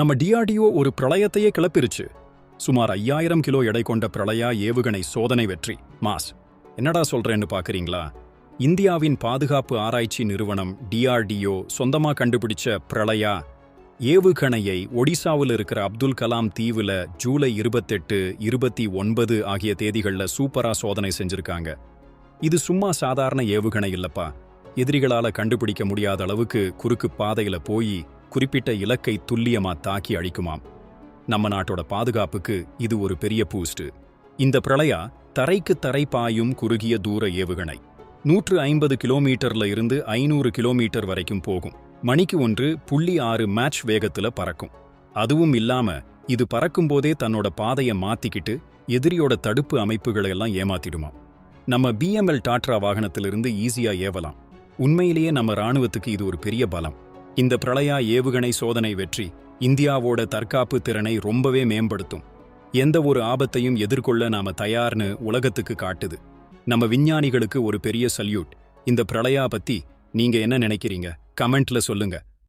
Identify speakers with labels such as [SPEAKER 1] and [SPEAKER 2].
[SPEAKER 1] நம்ம டிஆர்டிஓ ஒரு பிரளயத்தையே கிளப்பிருச்சு. சுமார் ஐயாயிரம் கிலோ எடை கொண்ட பிரளயா ஏவுகணை சோதனை வெற்றி மாஸ். என்னடா சொல்றேன்னு பாக்குறீங்களா? இந்தியாவின் பாதுகாப்பு ஆராய்ச்சி நிறுவனம் டிஆர்டிஓ சொந்தமா கண்டுபிடிச்ச பிரளயா ஏவுகணையை ஒடிசாவில் இருக்கிற அப்துல் கலாம் தீவுல ஜூலை இருபத்தெட்டு இருபத்தி ஒன்பது ஆகிய தேதிகள்ல சூப்பரா சோதனை செஞ்சிருக்காங்க. இது சும்மா சாதாரண ஏவுகணை இல்லப்பா. எதிரிகளால கண்டுபிடிக்க முடியாத அளவுக்கு குறுக்கு பாதையில போய் குறிப்பிட்ட இலக்கை துல்லியமா தாக்கி அழிக்குமாம். நம்ம நாட்டோட பாதுகாப்புக்கு இது ஒரு பெரிய பூஸ்ட். இந்த பிரளயா தரைக்கு தரை பாயும் குறுகிய தூர ஏவுகணை. நூற்று ஐம்பது கிலோமீட்டர்ல இருந்து ஐநூறு கிலோமீட்டர் வரைக்கும் போகும். மணிக்கு ஒன்று புள்ளி ஆறு மேட்ச் வேகத்துல பறக்கும். அதுவும் இல்லாம இது பறக்கும்போதே தன்னோட பாதையை மாத்திக்கிட்டு எதிரியோட தடுப்பு அமைப்புகளை எல்லாம் ஏமாத்திடுமா. நம்ம பிஎம்எல் டாட்ரா வாகனத்திலிருந்து ஈஸியா ஏவலாம். உண்மையிலேயே நம்ம ராணுவத்துக்கு இது ஒரு பெரிய பலம். இந்த பிரளயா ஏவுகணை சோதனை வெற்றி இந்தியாவோட தற்காப்பு திறனை ரொம்பவே மேம்படுத்தும். எந்த ஒரு ஆபத்தையும் எதிர்கொள்ள நாம தயார்னு உலகத்துக்கு காட்டுது. நம்ம விஞ்ஞானிகளுக்கு ஒரு பெரிய சல்யூட். இந்த பிரளயா பத்தி நீங்க என்ன நினைக்கிறீங்க? கமெண்ட்ல சொல்லுங்க.